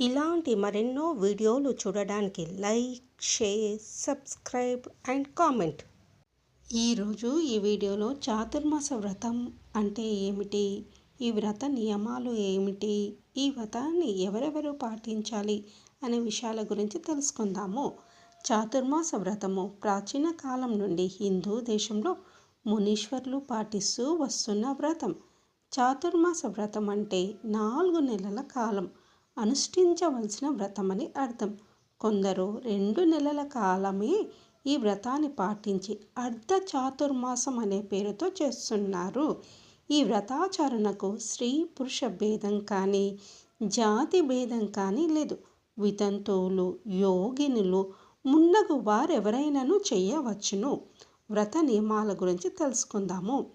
ఇలాంటి మరెన్నో వీడియోలు చూడడానికి like share subscribe and comment. ఈరోజు ఈ వీడియోలో చాతుర్మాస వ్రతం అంటే ఏమిటి? ఈ వ్రత నియమాలు ఏమిటి? ఈ వ్రతాన్ని ఎవరెవరు పాటించాలి అనే విషయాల గురించి తెలుసుకుందాము. చాతుర్మాస వ్రతము ప్రాచీన కాలం నుండి హిందూ దేశంలో మునీశ్వర్లు పాటిస్తూ వస్తున్న వ్రతం. చాతుర్మాస వ్రతం అంటే నాలుగు నెలల కాలం. అనుష్ఠించవలసిన వ్రతమని అర్థం. కొందరు రెండు నెలల కాలమే ఈ వ్రతాన్ని పాటించి అర్ధ చాతుర్మాసం అనే పేరుతో చేస్తున్నారు. ఈ వ్రతాచరణకు స్త్రీ పురుష భేదం కానీ జాతి భేదం కానీ లేదు. వితంతువులు యోగినులు మున్నగు వారెవరైనాను చేయవచ్చును. వ్రత నియమాల గురించి తెలుసుకుందాము.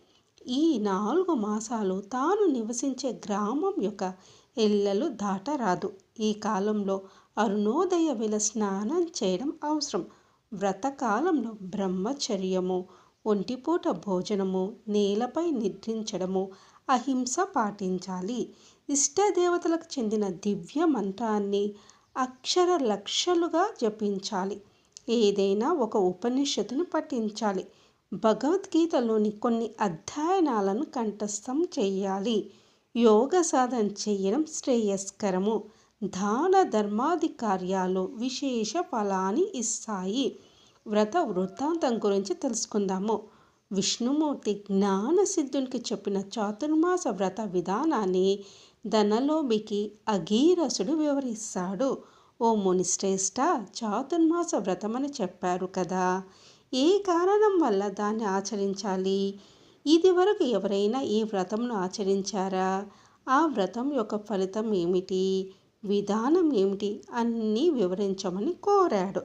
ఈ నాలుగు మాసాలు తాను నివసించే గ్రామం యొక్క ఇళ్ళలు దాటరాదు. ఈ కాలంలో అరుణోదయ వేళ స్నానం చేయడం అవసరం. వ్రతకాలంలో బ్రహ్మచర్యము ఒంటిపూట భోజనము నేలపై నిద్రించడము అహింస పాటించాలి. ఇష్టదేవతలకు చెందిన దివ్య మంత్రాన్ని అక్షర లక్షలుగా జపించాలి. ఏదైనా ఒక ఉపనిషత్తును పఠించాలి. భగవద్గీతలోని కొన్ని అధ్యయనాలను కంఠస్థం చేయాలి. యోగ సాధన చేయడం శ్రేయస్కరము. దాన ధర్మాది కార్యాలు విశేష ఫలాన్ని ఇస్తాయి. వ్రత వృత్తాంతం గురించి తెలుసుకుందాము. విష్ణుమూర్తి జ్ఞానసిద్ధునికి చెప్పిన చాతుర్మాస వ్రత విధానాన్ని ధనలోమికి అగీరసుడు వివరిస్తాడు. ఓ మునిశ్రేష్ట చాతుర్మాస వ్రతమని చెప్పారు కదా. ఏ కారణం వల్ల దాన్ని ఆచరించాలి? ఇదివరకు ఎవరైనా ఈ వ్రతంను ఆచరించారా? ఆ వ్రతం యొక్క ఫలితం ఏమిటి? విధానం ఏమిటి? అన్నీ వివరించమని కోరాడు.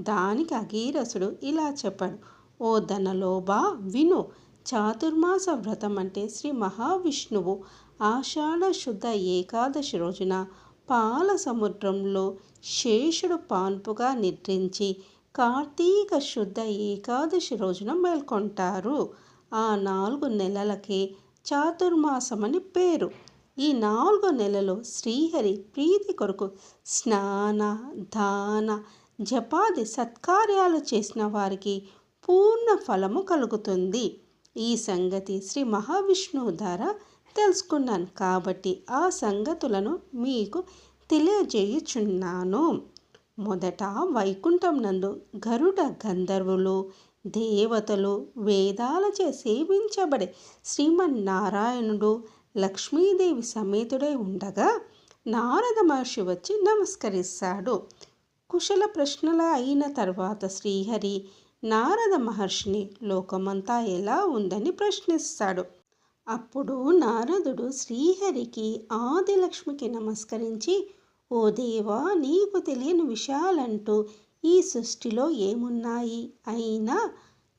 దానికి అగీరసుడు ఇలా చెప్పాడు. ఓ ధనలోబా విను. చాతుర్మాస వ్రతం అంటే శ్రీ మహావిష్ణువు ఆషాఢ శుద్ధ ఏకాదశి రోజున పాల సముద్రంలో శేషుడు పాన్పుగా నిద్రించి కార్తీక శుద్ధ ఏకాదశి రోజున మేల్కొంటారు. ఆ నాలుగు నెలలకే చాతుర్మాసమని పేరు. ఈ నాలుగు నెలలో శ్రీహరి ప్రీతి కొరకు స్నాన దాన జపాది సత్కార్యాలు చేసిన వారికి పూర్ణ ఫలము కలుగుతుంది. ఈ సంగతి శ్రీ మహావిష్ణువు ద్వారా తెలుసుకున్నాను కాబట్టి ఆ సంగతులను మీకు తెలియజేయుచున్నాను. మొదట వైకుంఠం నందు గరుడ గంధర్వులు దేవతలు వేదాలచే సేవించబడే శ్రీమన్నారాయణుడు లక్ష్మీదేవి సమేతుడై ఉండగా నారద మహర్షి వచ్చి నమస్కరిస్తాడు. కుశల ప్రశ్నల అయిన తర్వాత శ్రీహరి నారద మహర్షిని లోకమంతా ఎలా ఉందని ప్రశ్నిస్తాడు. అప్పుడు నారదుడు శ్రీహరికి ఆదిలక్ష్మికి నమస్కరించి ఓ దేవా నీకు తెలియని విషయాలంటూ ఈ సృష్టిలో ఏమున్నాయి అయినా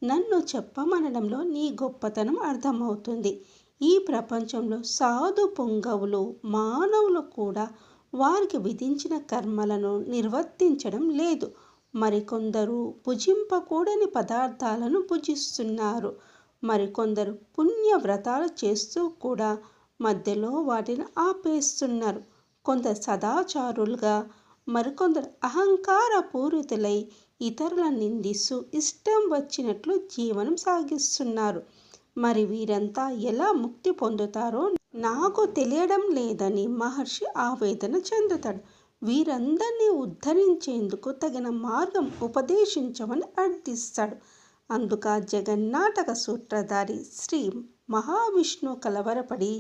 నన్ను చెప్పమనడంలో నీ గొప్పతనం అర్థమవుతుంది. ఈ ప్రపంచంలో సాధు పొంగవులు మానవులు కూడా వారికి విధించిన కర్మలను నిర్వర్తించడం లేదు. మరికొందరు భుజింపకూడని పదార్థాలను భుజిస్తున్నారు. మరికొందరు పుణ్య వ్రతాలు చేస్తూ కూడా మధ్యలో వాటిని ఆపేస్తున్నారు. కొందరు సదాచారులుగా మరికొందరు అహంకార పూరితులై ఇతరుల నిందిస్తూ ఇష్టం వచ్చినట్లు జీవనం సాగిస్తున్నారు. మరి వీరంతా ఎలా ముక్తి పొందుతారో నాకు తెలియడం లేదని మహర్షి ఆవేదన చెందుతాడు. వీరందరినీ ఉద్ధరించేందుకు తగిన మార్గం ఉపదేశించమని అర్థిస్తాడు. అందుక జగన్నాటక సూత్రధారి శ్రీ మహావిష్ణు కలవరపడి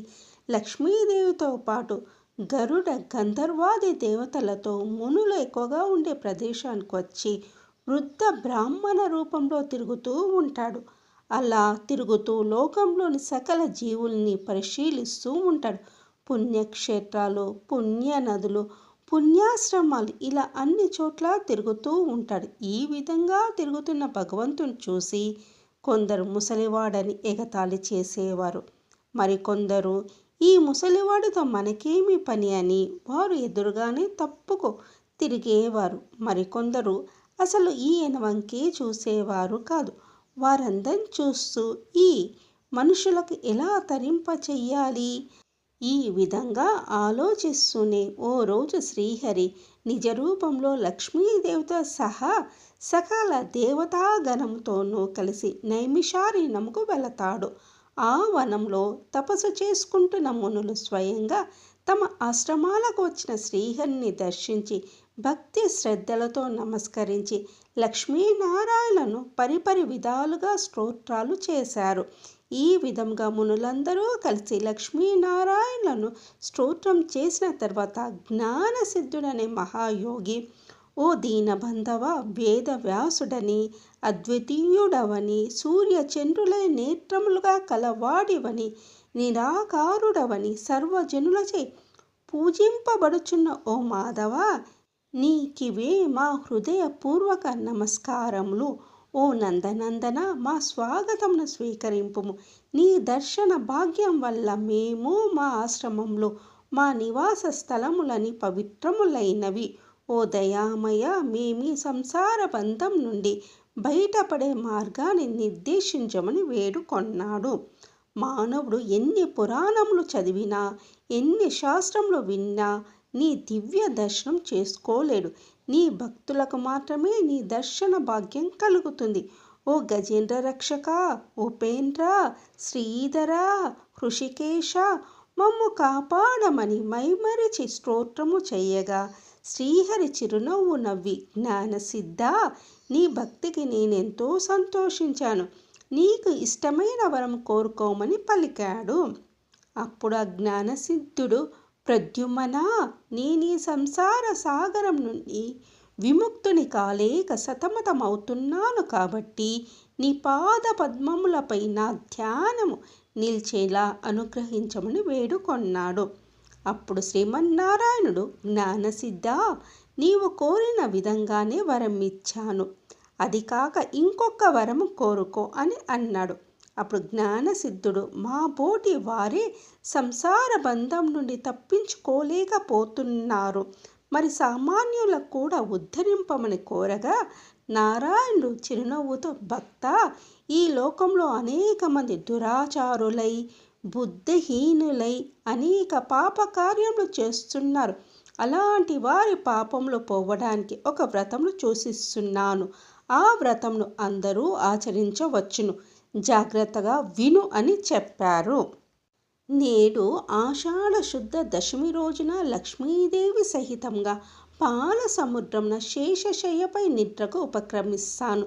లక్ష్మీదేవితో పాటు గరుడ గంధర్వాది దేవతలతో మునులు ఎక్కువగా ఉండే ప్రదేశానికి వచ్చి వృద్ధ బ్రాహ్మణ రూపంలో తిరుగుతూ ఉంటాడు. అలా తిరుగుతూ లోకంలోని సకల జీవుల్ని పరిశీలిస్తూ ఉంటాడు. పుణ్యక్షేత్రాలు పుణ్య నదులు పుణ్యాశ్రమాలు ఇలా అన్ని చోట్ల తిరుగుతూ ఉంటాడు. ఈ విధంగా తిరుగుతున్న భగవంతుని చూసి కొందరు ముసలివాడని ఎగతాళి చేసేవారు. మరికొందరు ఈ ముసలివాడితో మనకేమి పని అని వారు ఎదురుగానే తప్పుకు తిరిగేవారు. మరికొందరు అసలు ఈ వంకే చూసేవారు కాదు. వారందరిని చూస్తూ ఈ మనుషులకు ఎలా తరింప చెయ్యాలి? ఈ విధంగా ఆలోచిస్తూనే ఓ రోజు శ్రీహరి నిజ రూపంలో లక్ష్మీదేవితో సహా సకల దేవతాగణంతోనూ కలిసి నైమిషారణ్యముకు వెళతాడు. ఆ వనంలో తపస్సు చేసుకుంటున్న మునులు స్వయంగా తమ ఆశ్రమాలకు వచ్చిన శ్రీహరిని దర్శించి భక్తి శ్రద్ధలతో నమస్కరించి లక్ష్మీనారాయణను పరిపరి విధాలుగా స్తోత్రాలు చేశారు. ఈ విధంగా మునులందరూ కలిసి లక్ష్మీనారాయణను స్తోత్రం చేసిన తర్వాత జ్ఞానసిద్ధుడనే మహాయోగి ఓ దీనబంధవ వేదవ్యాసుడని అద్వితీయుడవని సూర్యచంద్రుల నేత్రములుగా కలవాడివని నిరాకారుడవని సర్వజనులచే పూజింపబడుచున్న ఓ మాధవ నీకివే మా హృదయపూర్వక నమస్కారములు. ఓ నందనందన మా స్వాగతమును స్వీకరింపుము. నీ దర్శన భాగ్యం వల్ల మేము మా ఆశ్రమంలో మా నివాస స్థలములని పవిత్రములైనవి. ఓ దయామయ మేమీ సంసార బంధం నుండి బయటపడే మార్గాన్ని నిర్దేశించమని వేడుకొన్నాడు మానవుడు ఎన్ని పురాణములు చదివినా ఎన్ని శాస్త్రములు విన్నా నీ దివ్య దర్శనం చేసుకోలేడు. నీ భక్తులకు మాత్రమే నీ దర్శన భాగ్యం కలుగుతుంది. ఓ గజేంద్ర రక్షక ఉపేంద్ర శ్రీధర హృషికేశ మమ్ము కాపాడమని మైమరిచి స్తోత్రము చెయ్యగా. శ్రీహరి చిరునవ్వు నవ్వి జ్ఞానసిద్ధ నీ భక్తికి నేనెంతో సంతోషించాను. నీకు ఇష్టమైన వరం కోరుకోమని పలికాడు. అప్పుడు ఆ జ్ఞానసిద్ధుడు ప్రద్యుమన నేనీ సంసార సాగరం నుండి విముక్తుని కాలేక సతమతమవుతున్నాను కాబట్టి నీ పాద పద్మములపై నా ధ్యానము నిల్చేలా అనుగ్రహించమని వేడుకొన్నాడు. అప్పుడు శ్రీమన్నారాయణుడు జ్ఞానసిద్ధ నీవు కోరిన విధంగానే వరం ఇచ్చాను. అది కాక ఇంకొక వరం కోరుకో అని అన్నాడు. అప్పుడు జ్ఞానసిద్ధుడు మా బోటి వారే సంసార బంధం నుండి తప్పించుకోలేకపోతున్నారు. మరి సామాన్యులకు కూడా ఉద్ధరింపమని కోరగా నారాయణుడు చిరునవ్వుతో భక్త ఈ లోకంలో అనేక మంది దురాచారులై బుద్ధిహీనులై అనేక పాప కార్యములు చేస్తున్నారు. అలాంటి వారి పాపంలో పోవడానికి ఒక వ్రతమును చూసిస్తున్నాను. ఆ వ్రతంను అందరూ ఆచరించవచ్చును. జాగ్రత్తగా విను అని చెప్పారు. నేడు ఆషాఢ శుద్ధ దశమి రోజున లక్ష్మీదేవి సహితంగా పాల సముద్రంన శేషశయ్యపై నిద్రకు ఉపక్రమిస్తాను.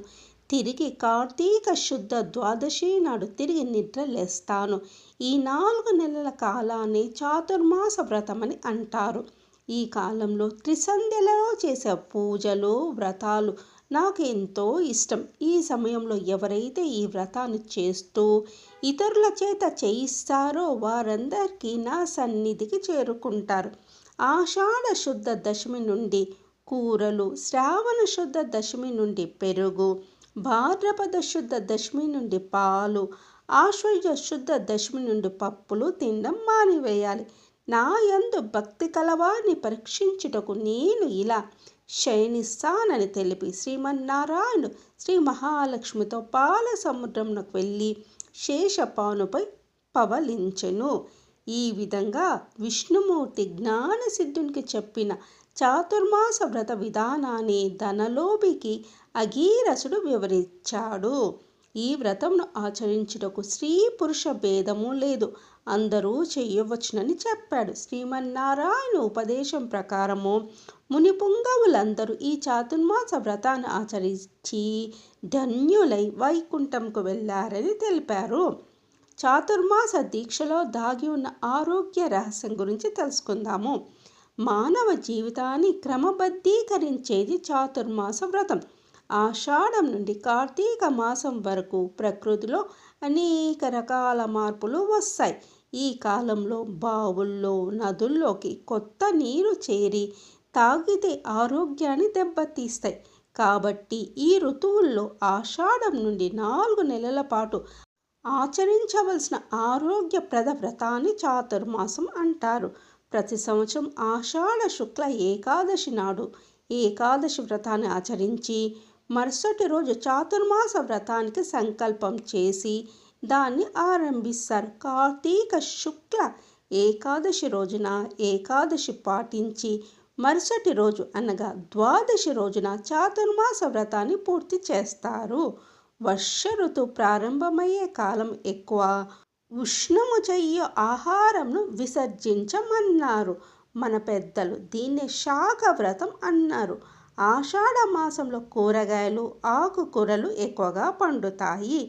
తిరిగి కార్తీక శుద్ధ ద్వాదశి నాడు తిరిగి నిద్ర లేస్తాను. ఈ నాలుగు నెలల కాలాన్ని చాతుర్మాస వ్రతమని అంటారు. ఈ కాలంలో త్రిసంధ్యలలో చేసే పూజలు వ్రతాలు నాకు ఎంతో ఇష్టం. ఈ సమయంలో ఎవరైతే ఈ వ్రతాన్ని చేస్తూ ఇతరుల చేత చేయిస్తారో వారందరికీ నా సన్నిధికి చేరుకుంటారు. ఆషాఢ శుద్ధ దశమి నుండి కూరలు శ్రావణ శుద్ధ దశమి నుండి పెరుగు భాద్రపద శుద్ధ దశమి నుండి పాలు ఆశ్వయుజ శుద్ధ దశమి నుండి పప్పులు తినడం మానివేయాలి. నా యందు భక్తి కలవారిని పరీక్షించుటకు నేను ఇలా శయనిస్తానని తెలిపి శ్రీమన్నారాయణుడు శ్రీ మహాలక్ష్మితో పాల సముద్రంలోకి వెళ్ళి శేషపానుపై పవలించెను. ఈ విధంగా విష్ణుమూర్తి జ్ఞానసిద్ధునికి చెప్పిన చాతుర్మాస వ్రత విధానాన్ని ధనలోభికి అగీరసుడు వివరించాడు. ఈ వ్రతంను ఆచరించుటకు స్త్రీ పురుష భేదము లేదు. అందరూ చేయవచ్చునని చెప్పాడు. శ్రీమన్నారాయణ ఉపదేశం ప్రకారము ముని పుంగవులందరూ ఈ చాతుర్మాస వ్రతాన్ని ఆచరించి ధన్యులై వైకుంఠంకు వెళ్ళారని తెలిపారు. చాతుర్మాస దీక్షలో దాగి ఉన్న ఆరోగ్య రహస్యం గురించి తెలుసుకుందాము. మానవ జీవితాన్ని క్రమబద్ధీకరించేది చాతుర్మాస వ్రతం. ఆషాఢం నుండి కార్తీక మాసం వరకు ప్రకృతిలో అనేక రకాల మార్పులు వస్తాయి. ఈ కాలంలో బావుల్లో నదుల్లోకి కొత్త నీరు చేరి తాగితే ఆరోగ్యాన్ని దెబ్బతీస్తాయి. కాబట్టి ఈ ఋతువుల్లో ఆషాఢం నుండి నాలుగు నెలల పాటు ఆచరించవలసిన ఆరోగ్యప్రద వ్రతాన్ని చాతుర్మాసం అంటారు. ప్రతి సంవత్సరం ఆషాఢ శుక్ల ఏకాదశి నాడు ఏకాదశి వ్రతాన్ని ఆచరించి మరుసటి రోజు చాతుర్మాస వ్రతానికి సంకల్పం చేసి దాన్ని ఆరంభిస్తారు. కార్తీక శుక్ల ఏకాదశి రోజున ఏకాదశి పాటించి మరుసటి రోజు అనగా ద్వాదశి రోజున చాతుర్మాస వ్రతాన్ని పూర్తి చేస్తారు. వర్ష ఋతువు ప్రారంభమయ్యే కాలం ఎక్కువ. ఉష్ణము చెయ్యి ఆహారంను విసర్జించమన్నారు. మన పెద్దలు దీన్ని శాఖ వ్రతం అన్నారు. ఆషాఢ మాసంలో కూరగాయలు ఆకుకూరలు ఎక్కువగా పండుతాయి.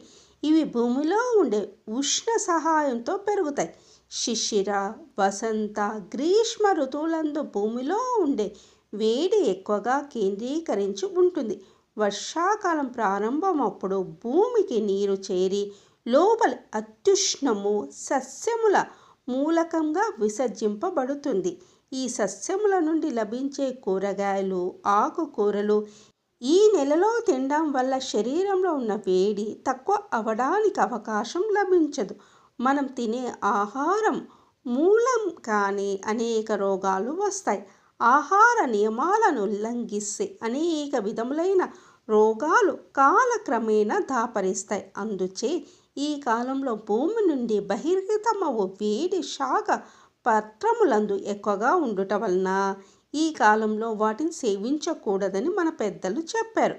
ఇవి భూమిలో ఉండే ఉష్ణ సహాయంతో పెరుగుతాయి. శిశిర వసంత గ్రీష్మ ఋతువులందు భూమిలో ఉండే వేడి ఎక్కువగా కేంద్రీకరించి ఉంటుంది. వర్షాకాలం ప్రారంభమప్పుడు భూమికి నీరు చేరి లోపలి అత్యుష్ణము సస్యముల మూలకంగా విసర్జింపబడుతుంది. ఈ సస్యముల నుండి లభించే కూరగాయలు ఆకుకూరలు ఈ నెలలో తినడం వల్ల శరీరంలో ఉన్న వేడి తక్కువ అవడానికి అవకాశం లభించదు. మనం తినే ఆహారం మూలం కానీ అనేక రోగాలు వస్తాయి. ఆహార నియమాలను ఉల్లంఘిస్తే అనేక విధములైన రోగాలు కాలక్రమేణా దాపరిస్తాయి. అందుచే ఈ కాలంలో భూమి నుండి బహిర్గతమవు వేడి శాఖ పత్రములందు ఎక్కువగా ఉండుట వలన ఈ కాలంలో వాటిని సేవించకూడదని మన పెద్దలు చెప్పారు.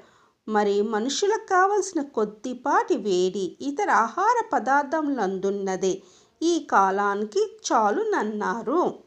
మరి మనుషులకు కావలసిన కొద్దిపాటి వేడి ఇతర ఆహార పదార్థములందున్నదే ఈ కాలానికి చాలునన్నారు